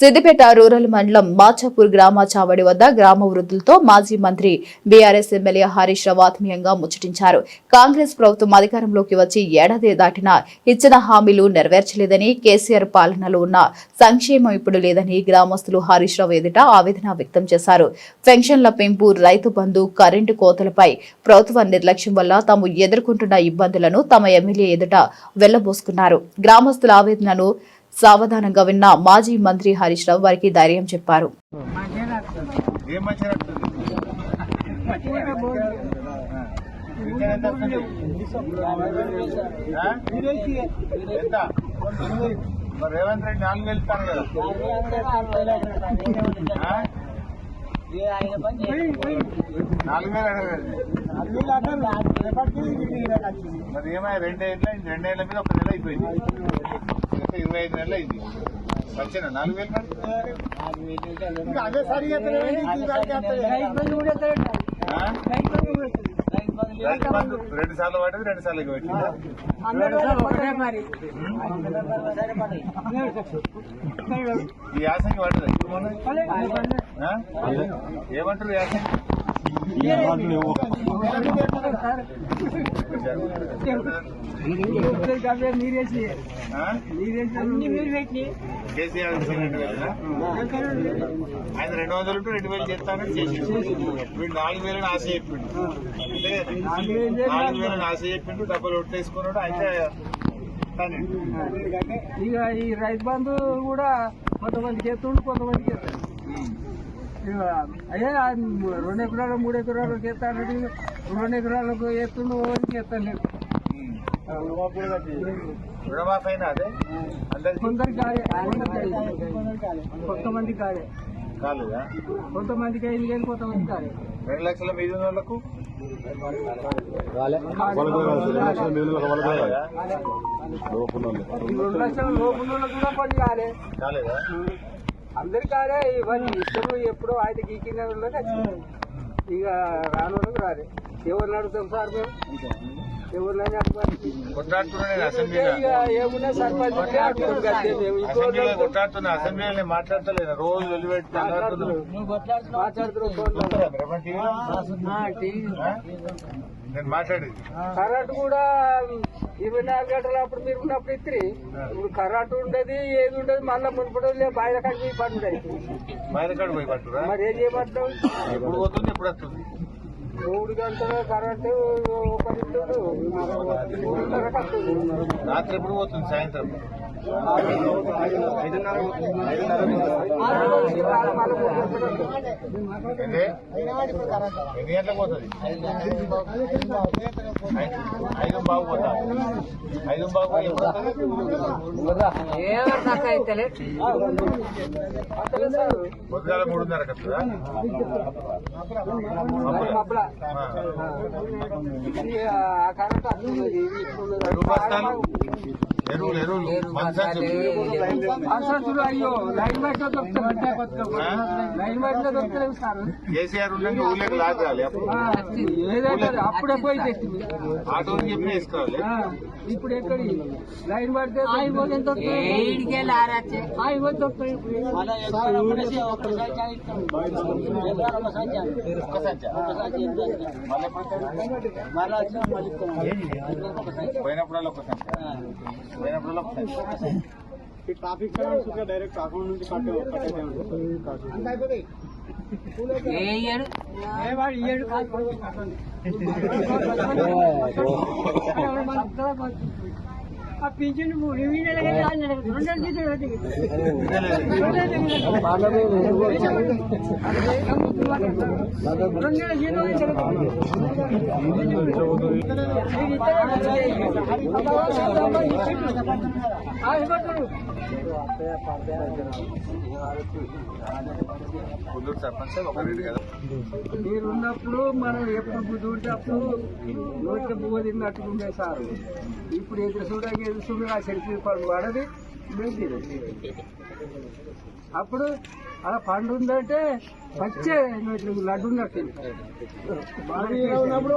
Siddipet rural మండలం మాచాపూర్ గ్రామ చావడి వద్ద గ్రామ వృద్ధులతో మాజీ మంత్రి బీఆర్ఎస్ ఎమ్మెల్యే హరీష్ రావు ఆత్మీయంగా ముచ్చటించారు. కాంగ్రెస్ ప్రభుత్వం అధికారంలోకి వచ్చి ఏడాది దాటినా ఇచ్చిన హామీలు నెరవేర్చలేదని కేసీఆర్ పాలనలో ఉన్న సంక్షేమం ఇప్పుడు లేదని గ్రామస్తులు హరీష్ రావు ఎదుట ఆవేదన వ్యక్తం చేశారు. పెన్షన్ల పెంపు రైతు బంధు కరెంటు కోతలపై ప్రభుత్వ నిర్లక్ష్యం వల్ల తాము ఎదుర్కొంటున్న ఇబ్బందులను తమ ఎమ్మెల్యే ఎదుట వెళ్ళబోసుకున్నారు. గ్రామస్తుల ఆవేదనను సావధానంగా విన్న మాజీ మంత్రి హరీష్ రావు వారికి ధైర్యం చెప్పారు. రేవంత్ రెడ్డి నాలుగు వేలు కదా నాలుగు మరి ఏమైనా రెండేళ్ళ రెండేళ్ళ మీద ఒక నెల అయిపోయింది. ఇరవై ఐదు నెలలు అయింది వచ్చాను నాలుగు వేలు అదే సరిగా రెండు సార్లు పడ్డది రెండు సార్లు ఈ యాసంగి ఆ? ఏమంటారు యాసంగి? మీరేసి కేసీఆర్? ఆయన రెండు వందలు రెండు వేలు చేస్తానని చేసిండు వీడు నాలుగు వేలని ఆశ చెప్పిండు? నాలుగు వేలని ఆశ చెప్పిండు డబ్బులు ఒట్టేసుకున్నాడు అయితే ఇక ఈ రైతు బంధు కూడా కొంతమందికి ఎత్తుండు కొంతమందికి ఎత్తాడు ఇక అయ్యే రెండు ఎకరాలు మూడు ఎకరాలకు ఎత్తాడు రెండు ఎకరాలకు ఎత్తుండు ఎవరికి కాలే కొంతమంది కాలే. కాలేదా? కొంతమందికి అయింది కానీ కొంతమంది కాలే. రెండు లక్షల మీద వాళ్ళకు? రెండు లక్షల లోపల వాళ్ళకి కూడా పని కాలే. కాలేదా? అందరికి కాలే ఇవన్నీ. ఇష్టం ఎప్పుడో ఆయన గీకిన వాళ్ళకి వచ్చింది. ఇక రానోళ్ళకి రాలే. ఎవరిని అడుగుతాం సార్ మేము? ఎవరినైనా అడగాలి. కొట్లాడుతున్నా నేను అసెంబ్లీలో. కొట్లాడుతున్నా మాట్లాడతలేను రోజు వదిలిపెట్టి? నేను మాట్లాడేది. కరెంట్ కూడా ఇరవై నాలుగు గంటలు అప్పుడు మీరు ఉన్నప్పుడు ఇత్రి ఇప్పుడు కరెంట్ ఉండదు ఏది ఉండదు మళ్ళీ మునుపటి బయట కట్టి పడుతుంది మైనకాడు పోయి పట్టురా మరి ఏం చేయమంటావు? ఎప్పుడు పోతుంది ఎప్పుడు వస్తుంది? మూడు గంటల కరెంటు రాత్రి ఎప్పుడు పోతుంది? సాయంత్రం. ఎన్ని గంటలకు పోతుంది ఐదు- బాగు పోతా ఐదు బాగు పొద్దుగాల మూడున్నర కదా మబ్బుల. ఎరువులు ఎరువులు. కేసీఆర్ ఉండగా ఊళ్ళకి లాగాలి అప్పుడు. పోయి ఆటో చెప్పి వేసుకోవాలి. ఇప్పుడు ఎక్కడ? లైన్ పడితే? పోయినప్పుడల్లా ఒక సంచా ట్రాఫిక్ డైరెక్ట్ అకౌంట్ నుంచి కట్టే ఆ పింఛన్ కుదురు ఆ పింఛన్ రెండు కదా మీరు ఉన్నప్పుడు మనం ఎప్పుడు బుద్ధి ఉంటే అప్పుడు నోట్ల పువ్వు తిన్నట్టు ఉండే సార్. ఇప్పుడు ఎదురు చూడగా చూడ ఆ చెరుకు పండు పడది మేము తినం. అప్పుడు అలా పండు ఉందంటే పచ్చే లడ్డు ఉన్నట్టు ఉన్నప్పుడు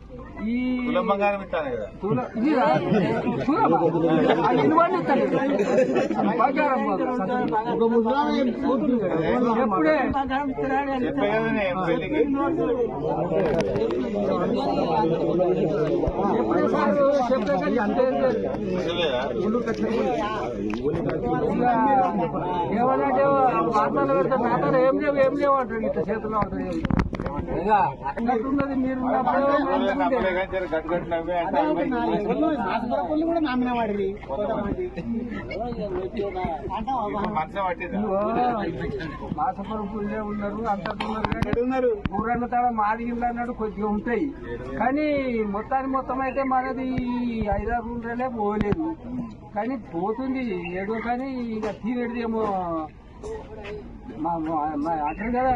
ఈ. ఎప్పుడే? చెప్పే అంతే తాతలు ఏం లేవు ఏం లేవు అంటారు ఇట్లా చేతులు ఆడుతుంది ఇక అన్నట్టున్నది మీరు ఉన్నప్పుడు ఎవరైనా నమ్మలే కానీ జర గట్టు గట్టు నవ్వే అంటే అమ్మాయి. ఇప్పుడు మంచం పట్టిందా. మాసపురం పుల్లే ఉన్నారు అంతటి ఉన్నారు ఊరన్న తడ మాది ఇల్లు అన్నాడు కొద్దిగా ఉంటాయి. కానీ మొత్తానికి మొత్తం అయితే మనది ఐదారు రూమ్లే పోలేదు. కానీ పోతుంది. ఏదో కానీ ఇక తీరేది ఏమో మా అంటారు కదా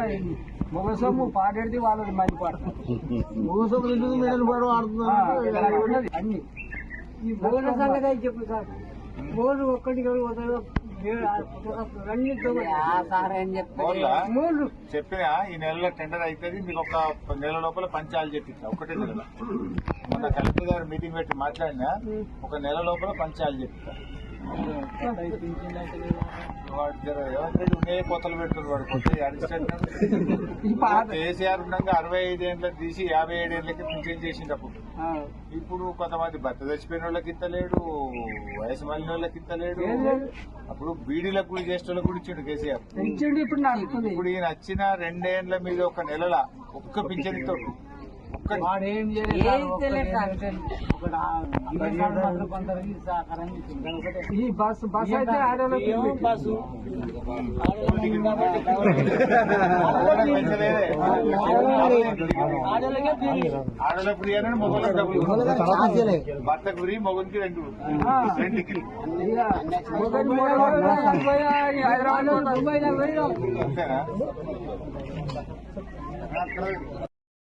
మొగ సొమ్ము పాడేది వాళ్ళది మంది పాడుతుంది అన్ని. ఈ బోర్ల సంగతి అయితే చెప్పు సార్? మూడు చెప్పిన ఈ నెలలో టెండర్ అవుతుంది మీకు ఒక నెల లోపల పంచాలు చెప్పిస్తా ఒకటే నెల మొన్న కలెక్టర్ గారు మీటింగ్ పెట్టి మాట్లాడినా ఒక నెల లోపల పంచాలు చెప్పిస్తా వాడు కొత్త కేసీఆర్ ఉండగా అరవై ఐదు ఏళ్ళకి తీసి యాభై ఏడు ఏళ్ళకి పింఛన్ చేసిండప్పుడు. ఇప్పుడు కొంతమంది భర్త చచ్చిపోయిన వాళ్ళకి ఇస్తలేడు వయసు మళ్ళిన వాళ్ళకి లేదు. అప్పుడు బీడీలకు కూడా చేసిన వాళ్ళకి కూడా ఇచ్చిండు కేసీఆర్ ఇప్పుడు ఈయన వచ్చిన రెండేండ్ల మీద ఒక నెలల ఒక్క పింఛన్ ఇస్తాడు వాడు ఈ బస్సు బస్సు అయితే ఆడోళ్ళకి బస్సు ఆడోళ్ళకి ఫ్రీ అని మొగోళ్ళకి డబ్బులు భర్తకు ఫ్రీ మొగునికి రెండు రెండుకి Hyderabad